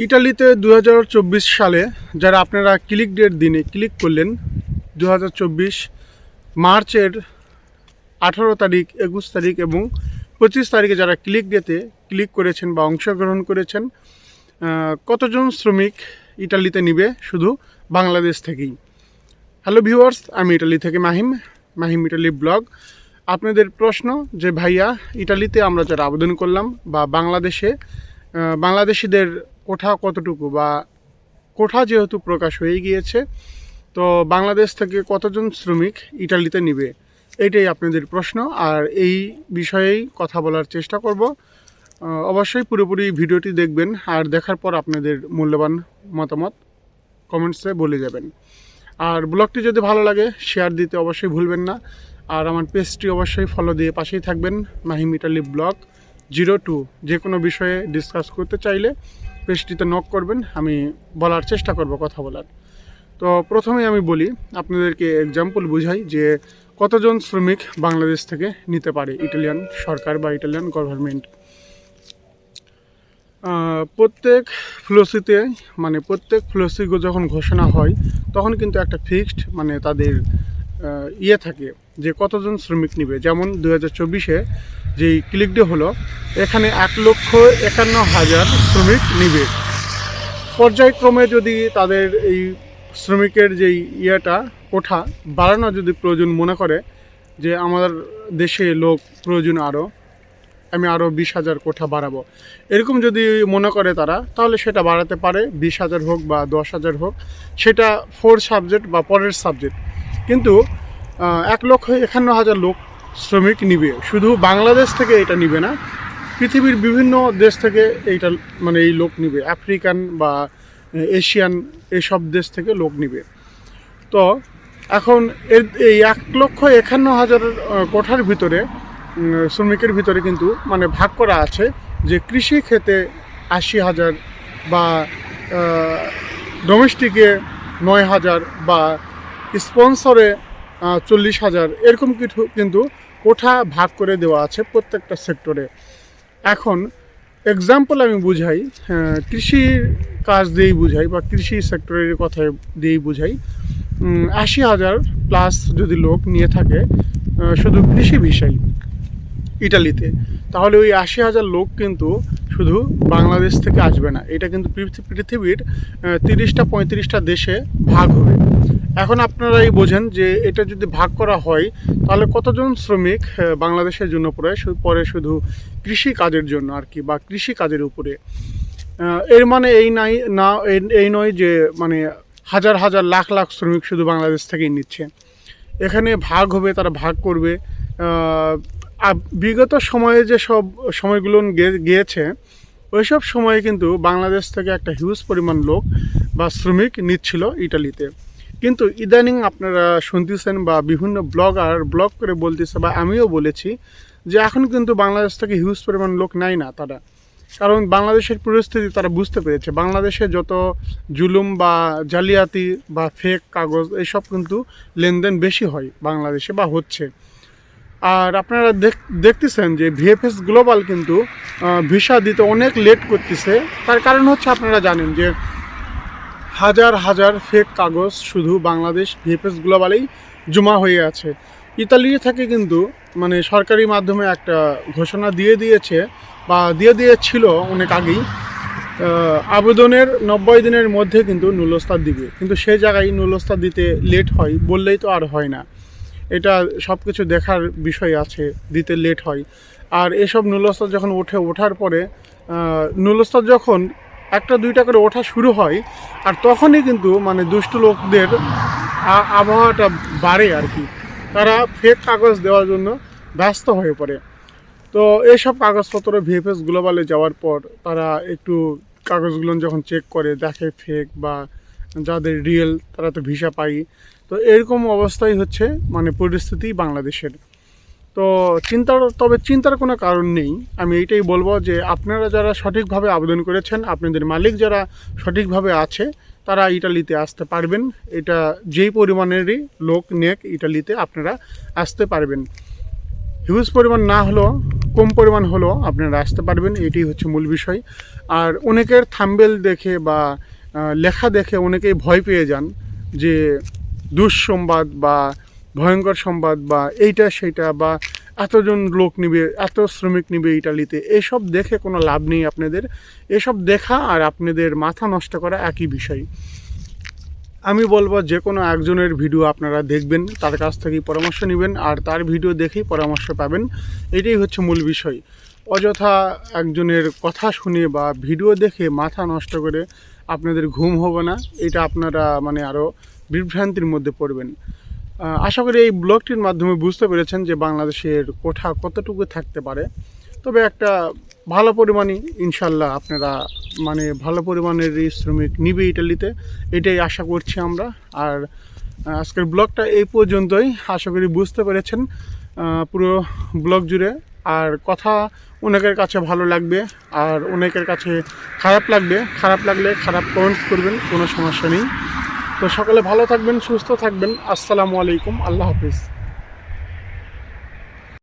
ইটালিতে দু হাজার চব্বিশ সালে যারা আপনারা ক্লিক ডেট দিনে ক্লিক করলেন দু হাজার চব্বিশ মার্চের আঠারো তারিখ, একুশ তারিখ এবং পঁচিশ তারিখে যারা ক্লিক ডেতে ক্লিক করেছেন বা অংশগ্রহণ করেছেন কতজন শ্রমিক ইটালিতে নিবে? শুধু বাংলাদেশ থেকেই। হ্যালো ভিউয়ার্স, আমি ইটালি থেকে মাহিম মাহিম ইটালি ব্লগ। আপনাদের প্রশ্ন যে, ভাইয়া, ইটালিতে আমরা যারা আবেদন করলাম বা বাংলাদেশে বাংলাদেশিদের কোঠা কতটুকু বা কোঠা যেহেতু প্রকাশ হয়ে গিয়েছে, তো বাংলাদেশ থেকে কতজন শ্রমিক ইটালিতে নিবে? এটাই আপনাদের প্রশ্ন। আর এই বিষয়েই কথা বলার চেষ্টা করব। অবশ্যই পুরোপুরি ভিডিওটি দেখবেন। আর দেখার পর আপনাদের মূল্যবান মতামত কমেন্টসে বলে যাবেন। আর ব্লগটি যদি ভালো লাগে, শেয়ার দিতে অবশ্যই ভুলবেন না। আর আমার পেজটি অবশ্যই ফলো দিয়ে পাশেই থাকবেন, Mahim Italy blog. Zero two যে কোনো বিষয়ে ডিসকাস করতে চাইলে পেজটিতে নক করবেন, আমি বলার চেষ্টা করব কথা বলার। তো প্রথমে আমি বলি, আপনাদেরকে এক্সাম্পল বুঝাই যে কতজন শ্রমিক বাংলাদেশ থেকে নিতে পারে ইটালিয়ান সরকার বা ইটালিয়ান গভর্নমেন্ট প্রত্যেক ফ্লোসিতে মানে প্রত্যেক ফ্লোসি যখন ঘোষণা হয়, তখন কিন্তু একটা ফিক্সড মানে তাদের ইয়ে থাকে। যে কতজন শ্রমিক নিবে? যেমন দু হাজার চব্বিশে যেই ক্লিক ডে হলো, এখানে এক লক্ষ একান্ন হাজার শ্রমিক নিবে। পর্যায়ক্রমে যদি তাদের এই শ্রমিকের যেই ইয়েটা, কোঠা বাড়ানো যদি প্রয়োজন মনে করে, যে আমার দেশে লোক প্রয়োজন আরও আমি আরও বিশ হাজার কোঠা বাড়াবো। এরকম যদি মনে করে তারা, তাহলে সেটা বাড়াতে পারে, বিশ হাজার হোক বা দশ হাজার হোক। সেটা ফোর সাবজেক্ট বা পরের সাবজেক্ট কিন্তু এক লক্ষ একান্ন হাজার লোক শ্রমিক নিবে। শুধু বাংলাদেশ থেকে এটা নিবে না, পৃথিবীর বিভিন্ন দেশ থেকে এইটা মানে এই লোক নিবে। আফ্রিকান বা এশিয়ান এইসব দেশ থেকে লোক নিবে। তো এখন এর, এই এক লক্ষ একান্ন হাজার কোঠার ভিতরে শ্রমিকের ভিতরে কিন্তু মানে ভাগ করা আছে যে কৃষি ক্ষেতে আশি হাজার বা ডোমেস্টিকে নয় হাজার বা স্পন্সরে চল্লিশ হাজার। এরকম কিছু কিন্তু কোঠা ভাগ করে দেওয়া আছে প্রত্যেকটা সেক্টরে। এখন এক্সাম্পল আমি বুঝাই কৃষির কাজ দিয়েই বুঝাই বা কৃষি সেক্টরের কথা দিয়েই বুঝাই। আশি হাজার প্লাস যদি লোক নিয়ে থাকে শুধু কৃষি বিষয়, ইটালিতে, তাহলে ওই আশি হাজার লোক কিন্তু শুধু বাংলাদেশ থেকে আসবে না। এটা কিন্তু পৃথিবীর তিরিশটা, পঁয়ত্রিশটা দেশে ভাগ হবে। এখন আপনারাই বোঝেন যে এটা যদি ভাগ করা হয়, তাহলে কতজন শ্রমিক বাংলাদেশের জন্য পড়ে? পড়ে শুধু কৃষি কাজের জন্য আর কি, বা কৃষি কাজের উপরে। এর মানে এই নাই, না, এই- নয় যে মানে হাজার হাজার লাখ লাখ শ্রমিক শুধু বাংলাদেশ থেকেই নিচ্ছে। এখানে ভাগ হবে, তারা ভাগ করবে। বিগত সময়ে যে সব সময়গুলো গিয়েছে, ওইসব সময়ে কিন্তু বাংলাদেশ থেকে একটা হিউজ পরিমাণ লোক বা শ্রমিক নিচ্ছিল ইটালিতে। কিন্তু ইদানিং আপনারা শুনতেছেন বা বিভিন্ন ব্লগার ব্লগ করে বলতেছে বা আমিও বলেছি যে এখন কিন্তু বাংলাদেশ থেকে হিউজ পরিমাণ লোক নেয় না তারা। কারণ বাংলাদেশের পরিস্থিতি তারা বুঝতে পেরেছে। বাংলাদেশে যত জুলুম বা জালিয়াতি বা ফেক কাগজ এসব কিন্তু লেনদেন বেশি হয় বাংলাদেশে বা হচ্ছে। আর আপনারা দেখ- দেখতেছেন যে ভিএফএস গ্লোবাল কিন্তু ভিসা দিতে অনেক লেট করতেছে। তার কারণ হচ্ছে আপনারা জানেন যে হাজার হাজার ফেক কাগজ শুধু বাংলাদেশ ভিএফএস গ্লোবালেই জমা হয়ে আছে। ইতালি থেকে কিন্তু মানে সরকারি মাধ্যমে একটা ঘোষণা দিয়ে দিয়েছে, বা দিয়ে দিয়েছিল অনেক আগেই আবেদনের নব্বই দিনের মধ্যে কিন্তু নুলস্তার দিবে। কিন্তু সে জায়গায় নুলস্তার দিতে লেট হয়, বললেই তো আর হয় না। এটা সব কিছু দেখার বিষয় আছে, দিতে লেট হয়। আর এসব নুলস্তার যখন ওঠে, ওঠার পরে নুলস্তার যখন একটা দুইটা করে ওঠা শুরু হয় আর তখনই কিন্তু মানে দুষ্ট লোকদের আবহাওয়াটা বাড়ে আর কি। তারা ফেক কাগজ দেওয়ার জন্য ব্যস্ত হয়ে পড়ে। তো এইসব কাগজপত্র ভিএফএস গ্লোবালে যাওয়ার পর তারা একটু কাগজগুলো যখন চেক করে, দেখে ফেক বা যাদের রিয়েল তারা তো ভিসা পাই তো এরকম অবস্থাই হচ্ছে মানে পরিস্থিতি বাংলাদেশের। তো চিন্তার, তবে চিন্তার কোনো কারণ নেই। আমি এইটাই বলব যে আপনারা যারা সঠিকভাবে আবেদন করেছেন, আপনাদের মালিক যারা সঠিকভাবে আছে, তারা ইটালিতে আসতে পারবেন। এটা যেই পরিমাণেরই লোক নেক ইটালিতে আপনারা আসতে পারবেন। হিউজ পরিমাণ না হলেও, কম পরিমাণ হলেও আপনারা আসতে পারবেন এটি হচ্ছে মূল বিষয়। আর অনেকের থাম্বেল দেখে বা লেখা দেখে অনেকেই ভয় পেয়ে যান যে দুঃসংবাদ বা ভয়ঙ্কর সংবাদ বা এইটা সেইটা বা এতজন লোক নিবে, এত শ্রমিক নিবে ইটালিতে, এসব দেখে কোনো লাভ নেই আপনাদের। এসব দেখা আর আপনাদের মাথা নষ্ট করা একই বিষয়। আমি বলব যে কোনো একজনের ভিডিও আপনারা দেখবেন, তার কাছ থেকেই পরামর্শ নেবেন আর তার ভিডিও দেখেই পরামর্শ পাবেন। এটাই হচ্ছে মূল বিষয়। অযথা একজনের কথা শুনে বা ভিডিও দেখে মাথা নষ্ট করে আপনাদের ঘুম হবে না, এটা আপনারা মানে আরও বিভ্রান্তির মধ্যে পড়বেন। আশা করি এই ব্লগটির মাধ্যমে বুঝতে পেরেছেন যে বাংলাদেশের কোঠা কতটুকু থাকতে পারে। তবে একটা ভালো পরিমাণই ইনশাল্লাহ আপনারা মানে ভালো পরিমাণের শ্রমিক নিবে ইটালিতে, এটাই আশা করছি আমরা। আর আজকের ব্লগটা এই পর্যন্তই। আশা করি বুঝতে পেরেছেন পুরো ব্লগ জুড়ে। আর কথা অনেকের কাছে ভালো লাগবে, আর অনেকের কাছে খারাপ লাগবে। খারাপ লাগলে খারাপ কমেন্টস করবেন, কোনো সমস্যা নেই। তো সকালে ভালো থাকবেন সুস্থ থাকবেন। আসসালামু আলাইকুম আল্লাহ হাফিজ।